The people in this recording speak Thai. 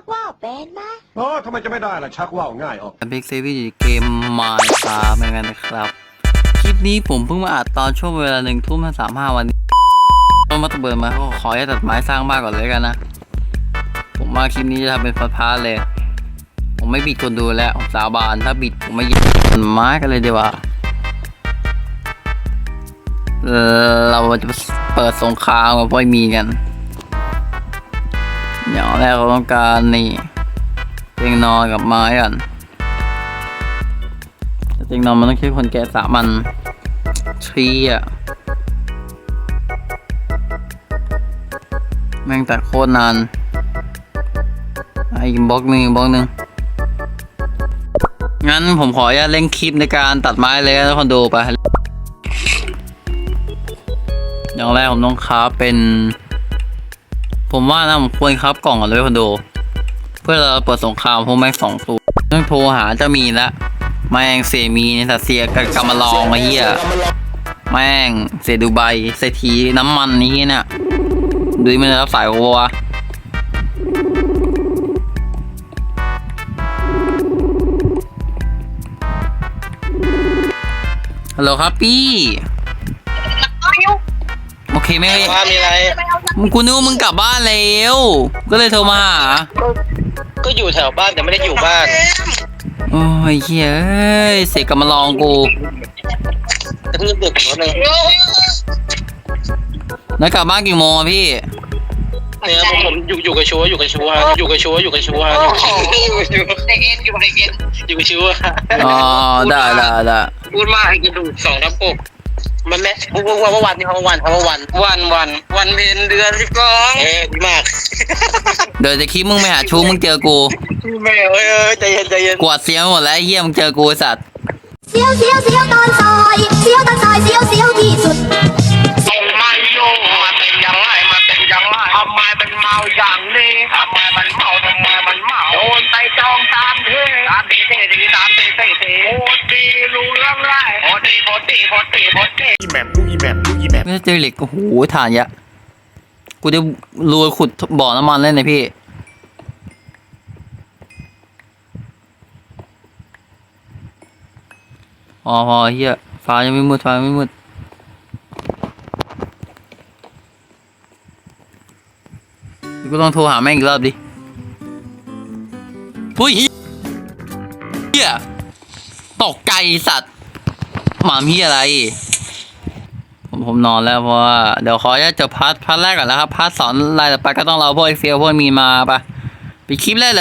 กว่าวเป็นไหมอ๋อทำไมจะไม่ได้ล่ะชักว่าวง่ายออกบิ๊กเซฟี่เกมมาครับเหมือนกันนะครับ คลิปนี้ผมเพิ่งมาอัดตอนช่วงเวลาหนึ่งทุ่มสามห้าวันนี้ต้นมาตะเบิดมาก็ขอให้ตัดไม้สร้างบ้านก่อนเลยกันนะ ผมว่าคลิปนี้จะทำเป็นพาร์ทๆเลย ผมไม่บิดคนดูแล้วผมสาบานถ้าบิดผมไม่หยิบต้นไม้กันเลยดีกว่าเอ่อเราจะเปิดสงครามกับพวกมีกัน อย่างแรกเราต้องการนี่เตียงนอนกับไม้ก่อนเตียงนอนมันต้องใช้คนแก่สามันทรีอะแม่งตัดโคตรนานอีกบล็อกหนึ่งบล็อกหนึ่งงั้นผมขออนุญาตเล่นคลิปในการตัดไม้เลยนะคนดูไปอย่างแรกผมต้องคราเป็น ผมว่านะผมควรครับกล่องก่อนเลยคนดูเพื่อเราเปิดสงครามพวกแม่งสองตัวต้องโทรหาจะมีละแม่งเซมีในสัตเสียกับกำมาลองไอ้เหี้ยแม่งเซดูไบเศรษฐีน้ำมันนี่เนี่ยดูมันจะรับสายกูปะวะฮัลโหลครับพี่ เคไหมว่ามีอะไร มึงกูนึกว่ามึงกลับบ้านแล้วก็เลยโทรมาหาก็อยู่แถวบ้านแต่ไม่ได้อยู่บ้าน โอ้ยเฮ้ยเสกกลับมาลองกูเพิ่งดึกนิดนึงแล้วกลับบ้านกี่โมงอะพี่ เนี่ยผมผมอยู่อยู่กับชัวอยู่กับชัวอยู่กับชัวอยู่กับชัวอยู่กับชัวอยู่กับเอ็นอยู่กับเอ็นอยู่กับชัวอ๋อได้ได้ได้พูดมากไอ้กระดูกสองทับปก มันแม่พูดว่าว่าวันนี่เขาวันเขาวันวันวันวันเพ็ญเดือนสิบสองเออดีมากเดี๋ยวจะคิดมึงไปหาชูมึงเจอกูแม่เอ้ยใจเย็นใจเย็นกวาดเสียงหมดแล้วไอ้เฮียมึงเจอกูไอ้สัตว์ เสียวเสียวเสียวตอนซอยเสียวตอนซอยเสียวเสียวที่สุด คตรดีโคตรดีโคตรดีโคตรดีอีแมปลูกอีแมปลูกอีแมปไม่ใช่เจอเหล็กโอ้โหฐานเยอะกูจะรัวขุดบ่อน้ำมันเล่นเลยพี่พอพอเฮียฟ้ายังไม่มืดฟ้ายังไม่มืดเดี๋ยวกูต้องโทรหาแม่งอีกรอบดิผู้ยเฮียตกใจสัตว์ หมามี่อะไร ผมผมนอนแล้วเพราะว่าเดี๋ยวขอจะจบพาร์ทพาร์ทแรกก่อนแล้วครับพาร์ทสองรายต่อไปก็ต้องเราพวกเอเฟียพวกมีมาปะไปคลิปแรกเลย